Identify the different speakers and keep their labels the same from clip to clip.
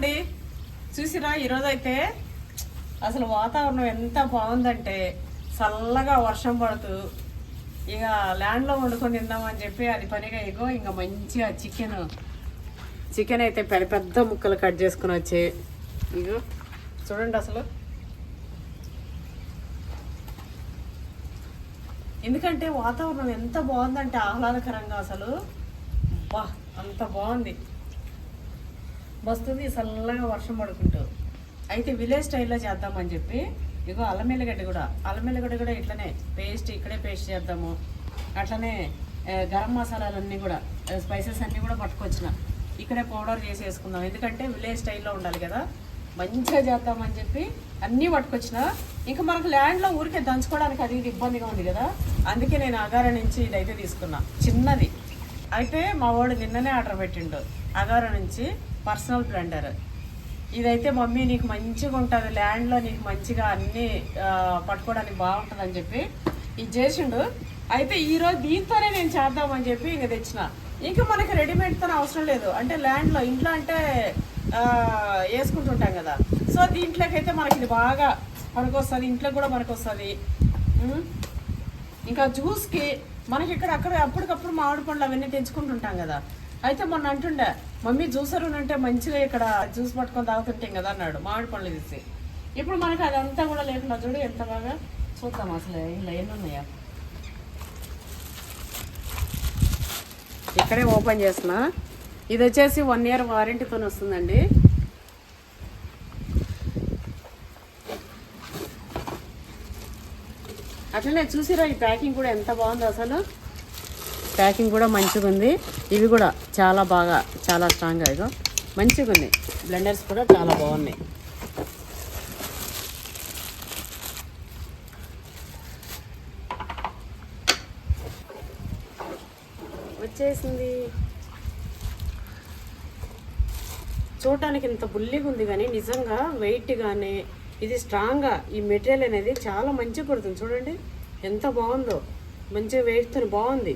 Speaker 1: అండి చూసిరా ఈరోజు అయితే అసలు వాతావరణం ఎంత బాగుందంటే చల్లగా వర్షం పడుతూ ఇక ల్యాండ్లో వండుకొని తిందామని చెప్పి అది పనిగా ఇగో ఇంకా మంచిగా చికెన్. చికెన్ అయితే పెద్ద పెద్ద ముక్కలు కట్ చేసుకుని వచ్చే. ఇగో చూడండి అసలు. ఎందుకంటే వాతావరణం ఎంత బాగుందంటే ఆహ్లాదకరంగా అసలు. బా అంత బాగుంది. వస్తుంది చల్లగా వర్షం పడుకుంటూ అయితే విలేజ్ స్టైల్లో చేద్దామని చెప్పి ఇగో అల్లం ఎల్లిగడ్డ కూడా అల్లం ఎల్లిగడ్డ కూడా ఇట్లనే పేస్ట్ ఇక్కడే పేస్ట్ చేద్దాము. అట్లనే గరం మసాలాలన్నీ కూడా స్పైసెస్ అన్నీ కూడా పట్టుకొచ్చిన. ఇక్కడే పౌడర్ చేసి వేసుకుందాం. ఎందుకంటే విలేజ్ స్టైల్లో ఉండాలి కదా. మంచిగా చేద్దామని చెప్పి అన్నీ పట్టుకొచ్చిన. ఇంకా మనకు ల్యాండ్లో ఊరికే దంచుకోవడానికి అది ఇబ్బందిగా ఉంది కదా. అందుకే నేను అగార నుంచి ఇదైతే తీసుకున్నా. చిన్నది. అయితే మా వాడు నిన్ననే ఆర్డర్ పెట్టిండు. అగారు నుంచి పర్సనల్ బ్లెండర్. ఇదైతే మమ్మీ నీకు మంచిగా ఉంటుంది ల్యాండ్లో నీకు మంచిగా అన్నీ పట్టుకోవడానికి బాగుంటుంది అని చెప్పి ఇది చేసిండు. అయితే ఈరోజు దీంతోనే నేను చేద్దామని చెప్పి ఇంక తెచ్చిన. ఇంకా మనకి రెడీమేడ్తో అవసరం లేదు. అంటే ల్యాండ్లో ఇంట్లో అంటే వేసుకుంటుంటాం కదా. సో దీంట్లోకైతే మనకి ఇది బాగా పనికొస్తుంది ఇంట్లో కూడా పనికొస్తుంది. ఇంకా జ్యూస్కి మనకి ఇక్కడ అక్కడ అప్పటికప్పుడు మామిడి పండ్లు అవన్నీ తెచ్చుకుంటుంటాం కదా. అయితే మొన్న అంటుండే మమ్మీ జ్యూసర్ ఉంటే మంచిగా ఇక్కడ జ్యూస్ పట్టుకొని తాగుతుంటాం కదా అన్నాడు మామిడి పండ్లు తీసి. ఇప్పుడు మనకి అదంతా కూడా లేకుండా చూడు ఎంత బాగా చూద్దాం అసలు ఇలా ఎన్ని ఉన్నాయా? ఇక్కడే ఓపెన్ చేసిన ఇది వచ్చేసి వన్ ఇయర్ వారంటీతో వస్తుందండి. అట్లనే చూసిరా ఈ ప్యాకింగ్ కూడా ఎంత బాగుందో అసలు. ప్యాకింగ్ కూడా మంచిగా ఉంది ఇవి కూడా చాలా బాగా చాలా స్ట్రాంగ్గా ఇదో మంచిగా ఉంది బ్లెండర్స్ కూడా చాలా బాగున్నాయి. వచ్చేసింది. చూడటానికి ఇంత బుల్లిగా ఉంది కానీ నిజంగా వెయిట్ కానీ ఇది స్ట్రాంగ్గా ఈ మెటీరియల్ అనేది చాలా మంచిగా పడుతుంది చూడండి ఎంత బాగుందో. మంచిగా వెయిట్తో బాగుంది.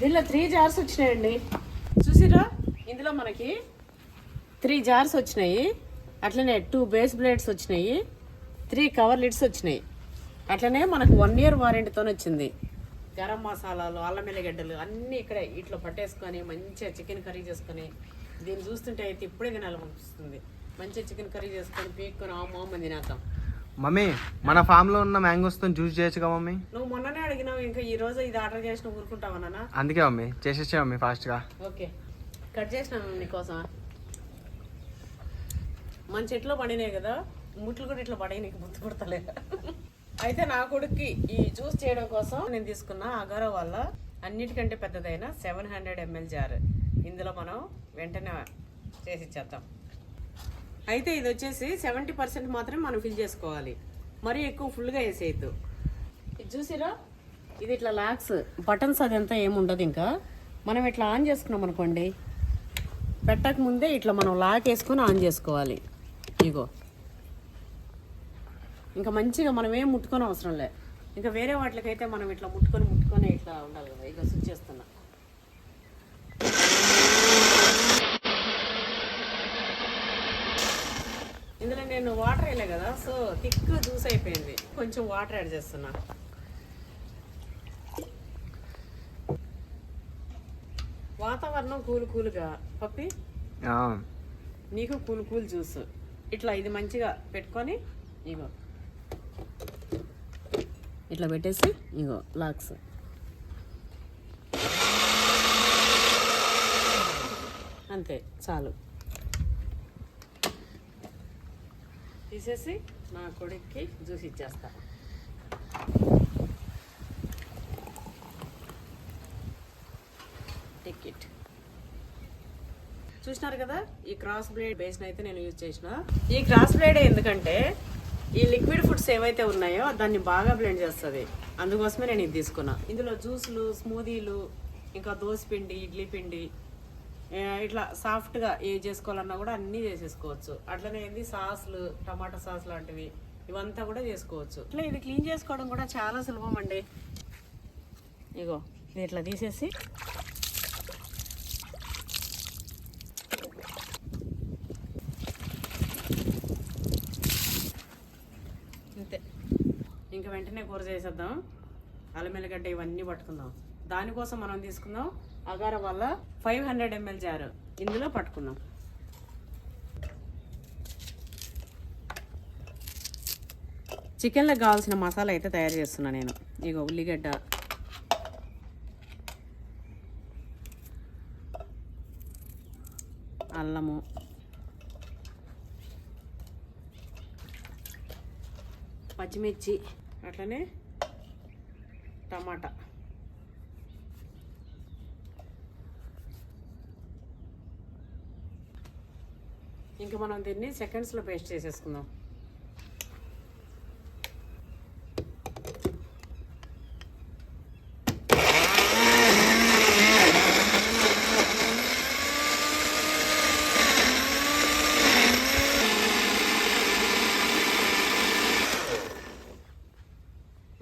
Speaker 1: దీనిలో త్రీ జార్స్ వచ్చినాయండి. చూసిరా? ఇందులో మనకి త్రీ జార్స్ వచ్చినాయి. అట్లనే టూ బేస్ బ్లేడ్స్ వచ్చినాయి. త్రీ కవర్ లిడ్స్ వచ్చినాయి. అట్లనే మనకు వన్ ఇయర్ వారంటీతో వచ్చింది. గరం మసాలాలు అల్లం ఎల్లిగడ్డలు అన్నీ ఇక్కడే ఇట్లా పట్టేసుకొని మంచిగా చికెన్ కర్రీ చేసుకొని దీన్ని చూస్తుంటే అయితే ఇప్పుడే తినాలనిపిస్తుంది మంచిగా చికెన్ కర్రీ చేసుకొని పీక్కొని ఆ మామ తినేద్దాం.
Speaker 2: మమ్మీ మన ఫామ్లో ఉన్న మ్యాంగోస్తో జ్యూస్ చేయొచ్చుగా మమ్మీ?
Speaker 1: నువ్వు మొన్ననే అడిగినావు ఇంకా ఈ రోజు ఇది ఆర్డర్ చేసిన ఊరుకుంటావా నాన్న?
Speaker 2: అందుకే మమ్మీ చేసేచ్చే మమ్మీ ఫాస్ట్గా
Speaker 1: ఓకే. కట్ చేసినాను నీకోసం మన చెట్లో పడినాయి కదా ముట్లు కూడా ఇట్లా పడే నీకు గుర్తు పడతలే అయితే నా కొడుక్కి ఈ జ్యూస్ చేయడం కోసం నేను తీసుకున్న అగారో వల్ల అన్నిటికంటే పెద్దదైన సెవెన్ హండ్రెడ్ ఎంఎల్ జార్ ఇందులో మనం వెంటనే చేసి ఇచ్చేద్దాం. అయితే ఇది వచ్చేసి సెవెంటీ పర్సెంట్ మాత్రమే మనం ఫిల్ చేసుకోవాలి. మరీ ఎక్కువ ఫుల్గా వేసేయద్దు. ఇది చూసిరా? ఇది ఇట్లా లాక్స్ బటన్స్ అదంతా ఏముండదు ఇంకా. మనం ఇట్లా ఆన్ చేసుకున్నాం అనుకోండి పెట్టక ముందే ఇట్లా మనం లాక్ వేసుకొని ఆన్ చేసుకోవాలి. ఇగో. ఇంకా మంచిగా మనం ఏం ముట్టుకొని అవసరం లే. ఇంకా వేరే వాటికైతే మనం ఇట్లా ముట్టుకొని ముట్టుకొని ఇట్లా ఉండాలి కదా ఇక స్విచ్ చేస్తున్నా. ఇందులో నేను వాటర్ వేయలే కదా సో థిక్ జ్యూస్ అయిపోయింది. కొంచెం వాటర్ యాడ్ చేస్తున్నా. వాతావరణం కూల్ కూల్గా. పప్పి? నీకు కూల్ కూల్ జ్యూస్. ఇట్లా ఇది మంచిగా పెట్టుకొని ఇగో. ఇట్లా పెట్టేసి ఇగో లాక్స్. అంతే చాలు. తీసేసి నా కొడుక్కి జ్యూస్ ఇచ్చేస్తా. టికెట్ చూసినారు కదా? ఈ క్రాస్ బ్లేడ్ బేస్ని అయితే నేను యూజ్ చేసిన. ఈ క్రాస్ బ్లేడ్ ఎందుకంటే ఈ లిక్విడ్ ఫుడ్స్ ఏవైతే ఉన్నాయో దాన్ని బాగా బ్లెండ్ చేస్తుంది. అందుకోసమే నేను ఇది తీసుకున్నా. ఇందులో జ్యూసులు స్మూదీలు ఇంకా దోశ పిండి ఇడ్లీ పిండి ఇట్లా సాఫ్ట్గా ఏ చేసుకోవాలన్నా కూడా అన్నీ చేసేసుకోవచ్చు. అట్లనే ఏంది? సాస్లు టమాటా సాస్ లాంటివి ఇవంతా కూడా చేసుకోవచ్చు. ఇట్లా ఇది క్లీన్ చేసుకోవడం కూడా చాలా సులభం అండి. ఇగో ఇది ఇట్లా తీసేసి అంతే ఇంకా వెంటనే కూర చేసేద్దాం. అల్లం ఎల్లిగడ్డ ఇవన్నీ పట్టుకుందాం. దానికోసం మనం తీసుకుందాం. అగార వల్ల ఫైవ్ హండ్రెడ్ ఎంఎల్ జారు. ఇందులో పట్టుకుందాం. చికెన్లో కావాల్సిన మసాలా అయితే తయారు చేస్తున్నా నేను. ఇక ఉల్లిగడ్డ. అల్లము. పచ్చిమిర్చి. అట్లనే టమాటా. ఇంకా మనం దీన్ని సెకండ్స్లో పేస్ట్ చేసేసుకుందాం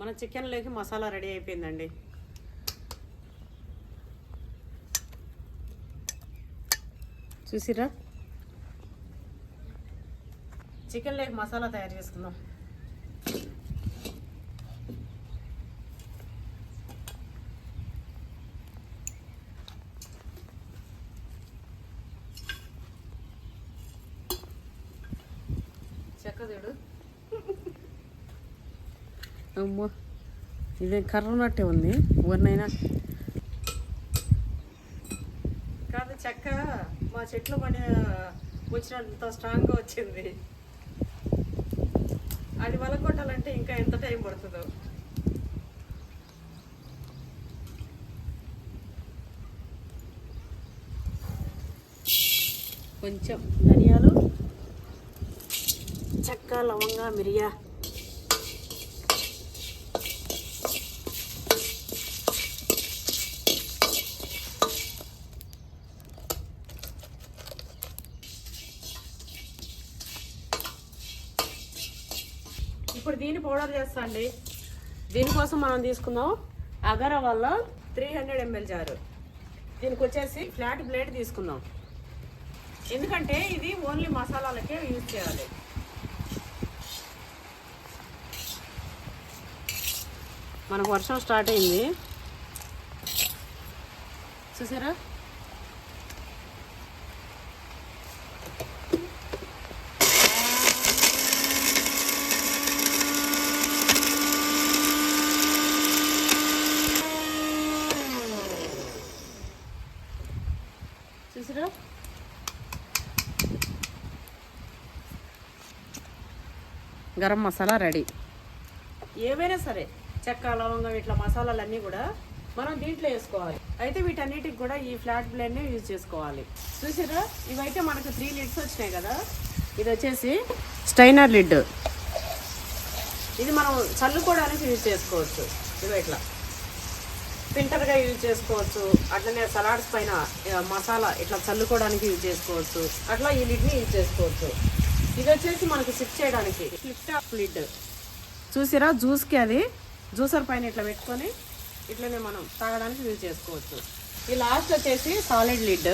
Speaker 1: మన చికెన్లోకి మసాలా రెడీ అయిపోయిందండి. చూసిరా? చికెన్లోకి మసాలా తయారు చేసుకుందాం. చెక్కదేడు అమ్మో. ఇదే కర్రనట్టే ఉంది. ఎవరినైనా కాదు చెక్క మా చెట్లు పడి వచ్చినంత స్ట్రాంగ్గా వచ్చింది. అది వలకొట్టాలంటే ఇంకా ఎంత టైం పడుతుందో. కొంచెం ధనియాలు చెక్క లవంగా మిరియా. ఇప్పుడు దీన్ని పౌడర్ చేస్తా అండి. దీనికోసం మనం తీసుకుందాం. అగర వల్ల త్రీ హండ్రెడ్ ఎంఎల్ జారు. దీనికి వచ్చేసి ఫ్లాట్ బ్లేడ్ తీసుకుందాం. ఎందుకంటే ఇది ఓన్లీ మసాలాలకే యూజ్ చేయాలి. మనకు వర్షం స్టార్ట్ అయింది. చూసారా? గరం మసాలా రెడీ. ఏవైనా సరే చెక్క లవంగం ఇట్లా మసాలాలన్నీ కూడా మనం దీంట్లో వేసుకోవాలి. అయితే వీటన్నిటికి కూడా ఈ ఫ్లాట్ బ్లేడ్నే యూజ్ చేసుకోవాలి. చూసారా? ఇవైతే మనకు త్రీ లిడ్స్ వచ్చినాయి కదా? ఇది వచ్చేసి స్టైనర్ లిడ్. ఇది మనం చల్లుకోవడానికి యూజ్ చేసుకోవచ్చు. ఇవి ఇట్లా. ఫిల్టర్గా యూజ్ చేసుకోవచ్చు. అట్లనే సలాడ్స్ పైన మసాలా ఇట్లా చల్లుకోవడానికి యూజ్ చేసుకోవచ్చు. అట్లా ఈ లిడ్ని యూజ్ చేసుకోవచ్చు. ఇది వచ్చేసి మనకు సిప్ చేయడానికి. ఫ్లిప్ టాప్ లిడ్ చూసిరా? జ్యూస్కి అది జ్యూసర్ పైన ఇట్లా పెట్టుకొని ఇట్లనే మనం తాగడానికి యూజ్ చేసుకోవచ్చు. ఈ లాస్ట్ వచ్చేసి సాలిడ్ లిడ్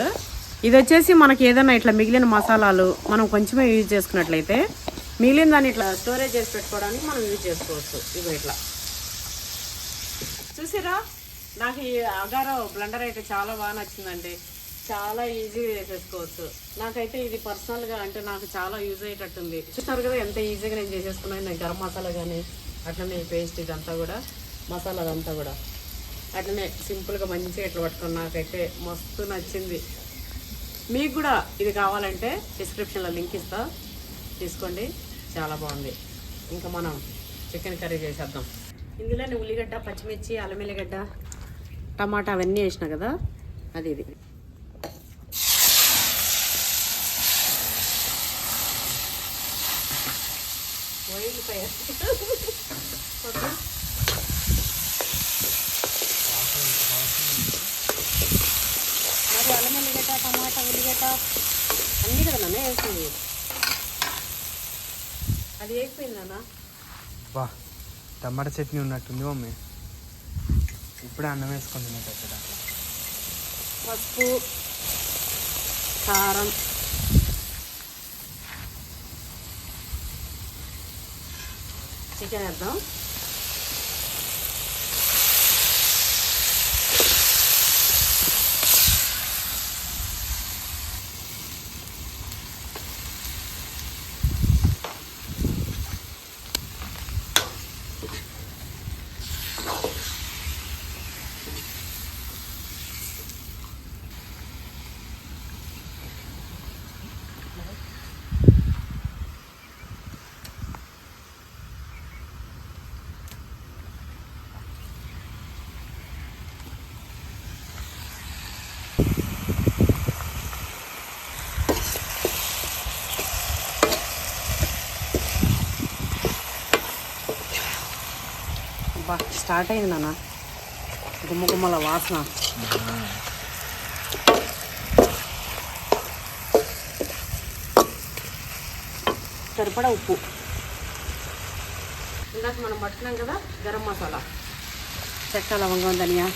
Speaker 1: ఇది వచ్చేసి మనకి ఏదైనా ఇట్లా మిగిలిన మసాలాలు మనం కొంచెమే యూజ్ చేసుకున్నట్లయితే మిగిలిన దాన్ని ఇట్లా స్టోరేజ్ చేసి పెట్టుకోవడానికి మనం యూజ్ చేసుకోవచ్చు. ఇవి ఇట్లా. చూసిరా? నాకు ఈ అగారో బ్లెండర్ అయితే చాలా బాగా నచ్చిందండి. చాలా ఈజీగా చేసేసుకోవచ్చు. నాకైతే ఇది పర్సనల్గా అంటే నాకు చాలా యూజ్ అయ్యేటట్టుంది. చూస్తారు కదా ఎంత ఈజీగా నేను చేసేసుకున్నాను. నేను గరం మసాలా కానీ అట్లనే పేస్ట్ ఇదంతా కూడా మసాలా అదంతా కూడా. అట్లనే సింపుల్గా మంచిగా ఇట్లా పట్టుకుని నాకైతే మస్తు నచ్చింది. మీకు కూడా ఇది కావాలంటే డిస్క్రిప్షన్లో లింక్ ఇస్తా. తీసుకోండి చాలా బాగుంది. ఇంకా మనం చికెన్ కర్రీ చేసేద్దాం. ఇందులోనే ఉల్లిగడ్డ పచ్చిమిర్చి అల్లం ఎల్లిగడ్డ టమాటా అవన్నీ వేసిన కదా అది ఇది. ఫైర్ మరి అల్లం ఎల్లిగడ్డ టమాటా ఉల్లిగడ్డ అన్నీ కదా నాన్న వేసింది అది వేసిపోయింది నాన్న.
Speaker 2: వా టమాటా చట్నీ ఉన్నట్టుంది మమ్మీ. ఇప్పుడే అన్నం తినేటప్పుడు అట్లా
Speaker 1: పసుపు కారం. చికెన్ వేద్దాం బా స్టార్ట్ అయింది నాన్న. గుమ్మ గుమ్మల వాసన. సరిపడా ఉప్పు. ఇందాక మనం పట్టుకున్నాం కదా గరం మసాలా. చెక్క లవంగం ధనియా.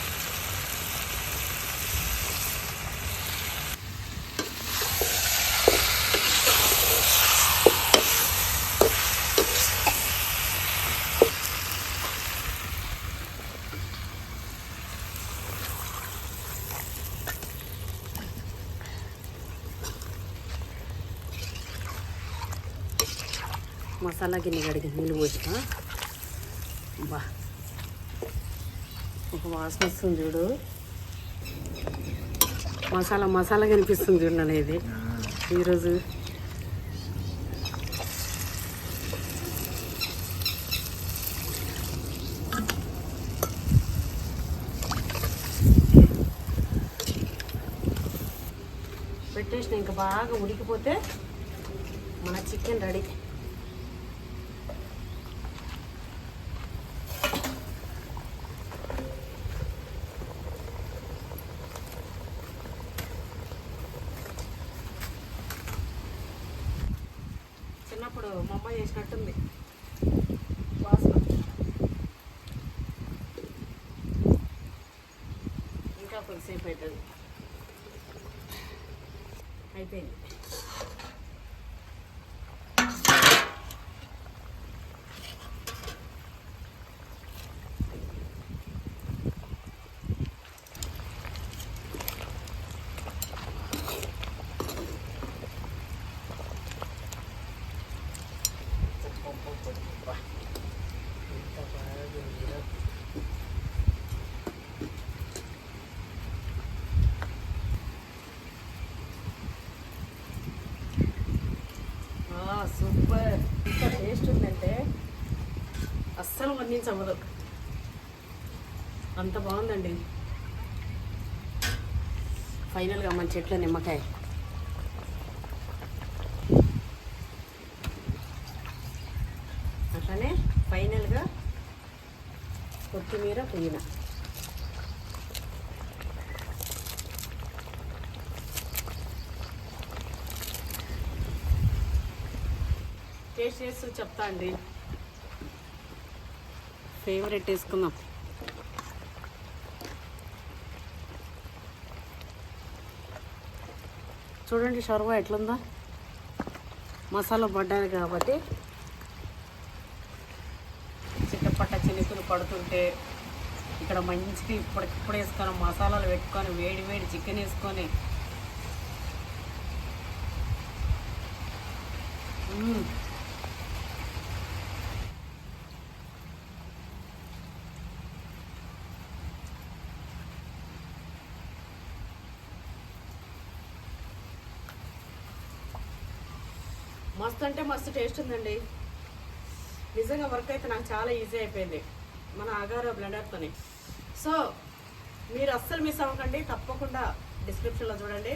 Speaker 1: మసాలా గిన్నె కడిగి నీళ్ళు పోసిన బా. ఒక వాసన వస్తుంది చూడు. మసాలా మసాలా కనిపిస్తుంది చూడండి అనేది ఈరోజు. పెట్టేసిన ఇంకా బాగా ఉడికిపోతే మన చికెన్ రెడీ. చిన్నప్పుడు మా అమ్మ చేసినట్టుంది. వాసన. ఇంకా కొద్దిసేపు అవుతుంది అయిపోయింది ఎంత బాగుందో. ఆ, సూపర్ ఇంత టేస్ట్ ఉందంటే నుంచి అవ్వదు అంత బాగుందండి. ఫైనల్గా మన చెట్ల నిమ్మకాయ. అట్లానే ఫైనల్గా కొత్తిమీర పుదీనా. టేస్ట్ చేస్తూ చెప్తా అండి. ఫేవరెట్ వేసుకుందాం. చూడండి షర్వా ఎట్లుందా? మసాలా పడ్డాది కాబట్టి. చిట్టపట్ట చినుకులు పడుతుంటే ఇక్కడ మంచిగా ఇప్పటికిప్పుడు వేసుకొని మసాలాలు పెట్టుకొని వేడి వేడి చికెన్ వేసుకొని. మ్మ్. మస్తు అంటే మస్తు టేస్ట్ ఉందండి. నిజంగా వర్క్ అయితే నాకు చాలా ఈజీ అయిపోయింది. మన ఆగారో బ్లెండర్తోని సో మీరు అస్సలు మిస్ అవ్వకండి తప్పకుండా డిస్క్రిప్షన్లో చూడండి.